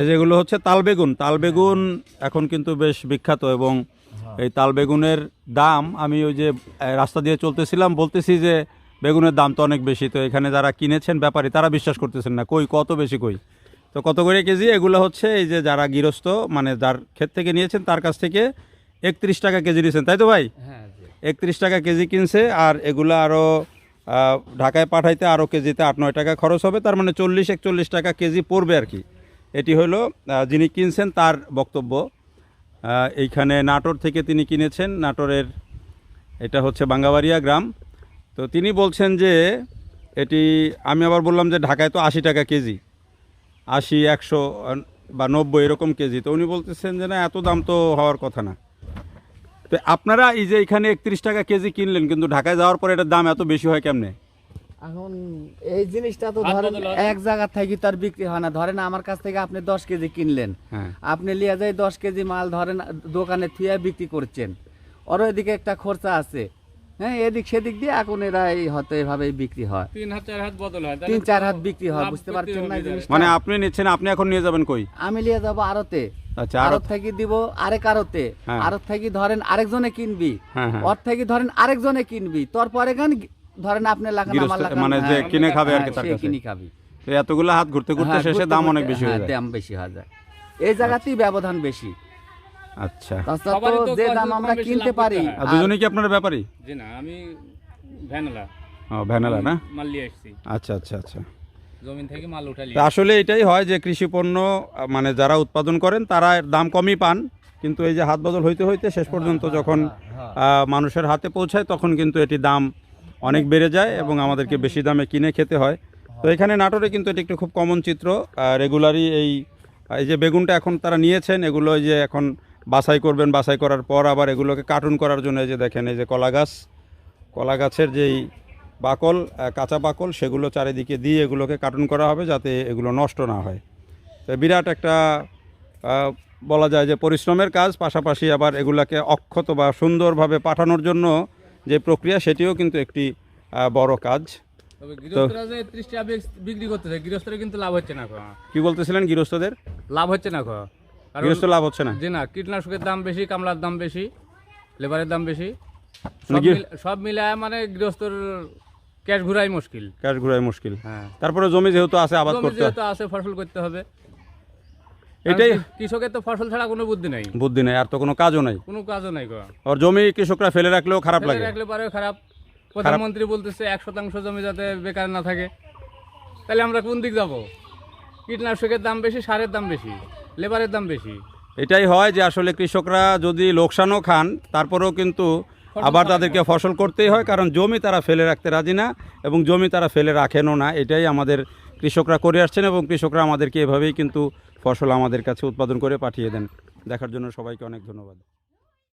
এই যেগুলো হচ্ছে তাল বেগুন তাল বেগুন এখন কিন্তু বেশ বিখ্যাত এবং এই তাল বেগুনের দাম আমি ওই যে রাস্তা দিয়ে চলতেছিলাম বলতেছি যে বেগুনের দাম তো অনেক বেশি তো এখানে যারা কিনেছেন ব্যাপারী তারা বিশ্বাস করতেছেন না কই কত বেশি কই? তো কত করে কেজি? এগুলো হচ্ছে এই যে যারা গৃহস্থ মানে যার ক্ষেত থেকে নিয়েছেন তার কাছ থেকে একত্রিশ টাকা কেজি নিয়েছেন তাই তো ভাই? হ্যাঁ একত্রিশ টাকা কেজি কিনছে আর এগুলো আরও ঢাকায় পাঠাইতে আরও কেজিতে আট নয় টাকা খরচ হবে তার মানে চল্লিশ একচল্লিশ টাকা কেজি পড়বে আর কি। এটি হলো যিনি কিনছেন তার বক্তব্য। এইখানে নাটোর থেকে তিনি কিনেছেন। নাটোরের, এটা হচ্ছে বাঙ্গাবাড়িয়া গ্রাম। তো তিনি বলছেন যে, এটি, আমি আবার বললাম যে ঢাকায় তো আশি টাকা কেজি। আশি, একশো বা নব্বই এরকম কেজি। তো উনি বলতেছেন যে না, এত দাম তো হওয়ার কথা না। তো আপনারা এই যে এখানে একত্রিশ টাকা কেজি কিনলেন, কিন্তু ঢাকায় যাওয়ার পরে এটার দাম এত বেশি হয় কেমনে? এখন এই জিনিসটা তো ধরেন এক জায়গা থেকে তার বিক্রি হয় না। ধরেন আমার কাছ থেকে আপনি দশ কেজি কিনলেন। হ্যাঁ। আপনি লিয়ে যাই দশ কেজি মাল ধরেন দোকানে থুয়ে বিক্রি করছেন। ওর এদিকে একটা খরচা আছে। হ্যাঁ এদিক সেদিক দিয়ে এখন এরা এই হয়তো এভাবেই বিক্রি হয়। তিন হাত চার হাত বদল হয়। তিন চার হাত বিক্রি হয় বুঝতে পারছেন না মানে আপনি নিচ্ছেন আপনি এখন নিয়ে যাবেন কই? আমি লিয়ে যাব আড়তে। আচ্ছা আর থেকে দিব আরেক আড়তে। হ্যাঁ। আড়ত থেকে ধরেন আরেকজনে কিনবি। হ্যাঁ। ওর থেকে ধরেন আরেকজনে কিনবি। তোর পরে গান ধরেন আপনি লাগান আমার লাগান মানে যে হ্যাঁ, কিনে খাবে আর কি হ্যাঁ, তার কাছে। কিনে খাবি। তো এতগুলো হাত ঘুরতে ঘুরতে হ্যাঁ, শেষে দাম অনেক বেশি হয়ে যায়। দাম বেশি হয়ে যায়। এই জায়গাতেই ব্যবধান বেশি। আচ্ছা। তাছাড়া তো যে দাম আমরা কিনতে পারি। আর দুজনেই কি আপনার ব্যাপারী? জি না আমি ভ্যানলা। ও ভ্যানালা না? মাল নিয়ে এসেছি আচ্ছা আচ্ছা আচ্ছা। জমিন থেকে মাল উঠালি আসলে এটাই হয় যে কৃষি পণ্য মানে যারা উৎপাদন করেন তারা দাম কমই পান। কিন্তু এই যে হাত বদল হইতে হইতে শেষ পর্যন্ত যখন আহ, মানুষের হাতে পৌঁছায় তখন কিন্তু এটি দাম অনেক বেড়ে যায় এবং আমাদেরকে বেশি দামে কিনে খেতে হয়। তো এখানে নাটোরে কিন্তু এটি একটি খুব কমন চিত্র। রেগুলারই এই এই যে বেগুনটা এখন তারা নিয়েছেন, এগুলো যে এখন বাছাই করবেন, বাছাই করার পর আবার এগুলোকে কার্টুন করার জন্য এই যে দেখেন, এই যে কলা গাছ, কলা গাছের যেই বাকল কাঁচা বাকল, সেগুলো চারিদিকে দিয়ে এগুলোকে কার্টুন করা হবে যাতে এগুলো নষ্ট না হয়। তো বিরাট একটা বলা যায় যে পরিশ্রমের কাজ, পাশাপাশি আবার এগুলাকে অক্ষত বা সুন্দরভাবে পাঠানোর জন্য যে প্রক্রিয়া সেটিও কিন্তু একটি বড় কাজ। বিক্রি করতেছে গৃহস্থরা কিন্তু লাভ হচ্ছে না। কি। বলতেছিলেন গৃহস্থদের? লাভ হচ্ছে না গৃহস্থ লাভ হচ্ছে না। জি না কীটনাশকের দাম বেশি কামলার দাম বেশি লেবারের দাম বেশি। সব মানে সব মিলায় মানে গৃহস্থর ক্যাশ ঘুরাই মুশকিল। ক্যাশ ঘুরাই মুশকিল। হ্যাঁ। তারপরে জমি যেহেতু আছে আবাদ করতে যেহেতু আছে ফসল করতে হবে। এটাই কৃষকের তো ফসল ছাড়া কোনো বুদ্ধি নাই। বুদ্ধি নেই আর তো কোনো কাজও নাই। কোনো কাজও নাই আর জমি কৃষকরা ফেলে রাখলেও খারাপ লাগে। রাখলে পরে খারাপ। প্রধানমন্ত্রী বলতেছে এক শতাংশ জমি যাতে বেকার না থাকে। তাহলে আমরা কোন দিক যাব? কীটনাশকের দাম বেশি সারের দাম বেশি লেবারের দাম বেশি। এটাই হয় যে আসলে কৃষকরা যদি লোকসানও খান তারপরেও কিন্তু আবার তাদেরকে ফসল করতেই হয় কারণ জমি তারা ফেলে রাখতে রাজি না এবং জমি তারা ফেলে রাখেনও না। এটাই আমাদের কৃষকরা করে আসছেন এবং কৃষকরা আমাদেরকে এভাবেই কিন্তু ফসল আমাদের কাছে উৎপাদন করে পাঠিয়ে দেন। দেখার জন্য সবাইকে অনেক ধন্যবাদ।